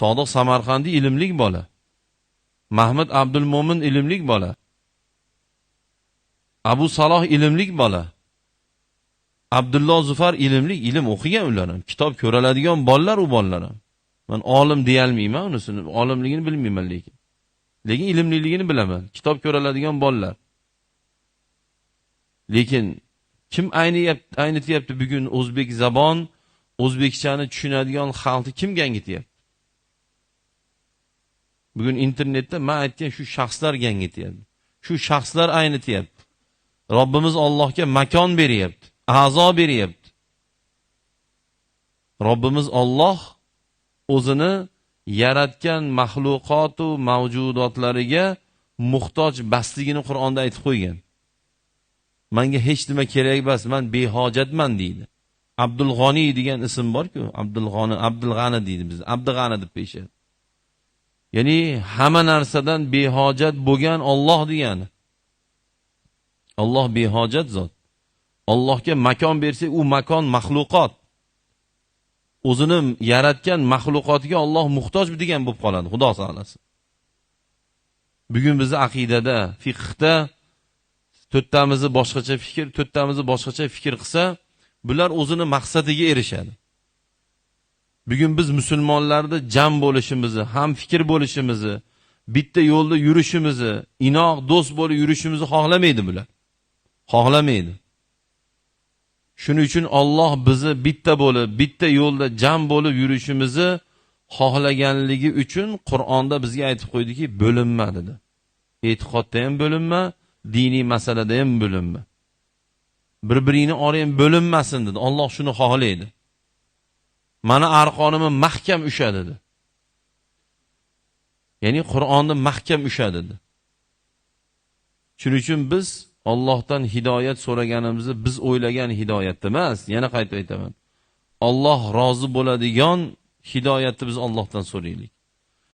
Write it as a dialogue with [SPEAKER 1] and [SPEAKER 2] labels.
[SPEAKER 1] sodiq samarqandiy ilmlik bola. Mahmud abdul mo'min ilmlik bola. Abu saloh ilmlik bola. Abdulloh zufar ilmli ilm o'qigan ular ham kitob ko'raladigan bolalar u bolalar ham Men olim deyolmayman unisini olimligini bilmayman lekin lekin ilmliligini bilaman. Kitob ko'raladigan bolalar. Lekin kim aynityapti, aynityapti bugun o'zbek zabon o'zbekchani tushunadigan xalqni kim gangityapti bugun internetda man aytgan shu shaxslar gangityapti shu shaxslar aynityapti robbimiz ollohga makon beryapti a'zo beryapti. Robbimiz olloh o'zini yaratgan maxluqotu mavjudotlariga muhtoj basligini qur'onda aytib qo'ygan. Manga hech nima kerak emas man behojatman deydi. Abdul g'oniy degan ism borku abdul g'oni abdul g'ani deydi biz abdi g'ani deb peshadi. Ya'ni hamma narsadan behojat bo'lgan olloh degani olloh behojat zot. Allohga makon bersak u makon maxluqot. O'zini yaratgan maxluqotiga olloh muhtoj degan bo'lib qoladi xudo saqlasin bugun bizni aqidada fiqhda to'rttamizni boshqacha fikr to'rttamizni boshqacha fikr qilsa bular o'zini maqsadiga erishadi. Bugun biz musulmonlarni jam bo'lishimizni ham fikr bo'lishimizni bitta yo'lda yurishimizni inoq do'st bo'lib yurishimizni xohlamaydi bular. Xohlamaydi. Shuning uchun olloh bizni bitta bo'lib bitta yo'lda jam bo'lib yurishimizni xohlaganligi uchun qur'onda bizga aytib qo'ydiki bo'linma dedi. E'tiqodda ham bo'linma diniy masalada ham bo'linma. Bir biringni orang bo'linmasin dedi. Olloh shuni xohlaydi. Mani arqonimni mahkam usha dedi. Ya'ni qur'onni mahkam usha dedi. Shuning uchun biz ollohdan hidoyat so'raganimizni biz o'ylagan hidoyatda emas. Yana qaytib aytaman. Olloh rozi bo'ladigan hidoyatni biz ollohdan so'raylik.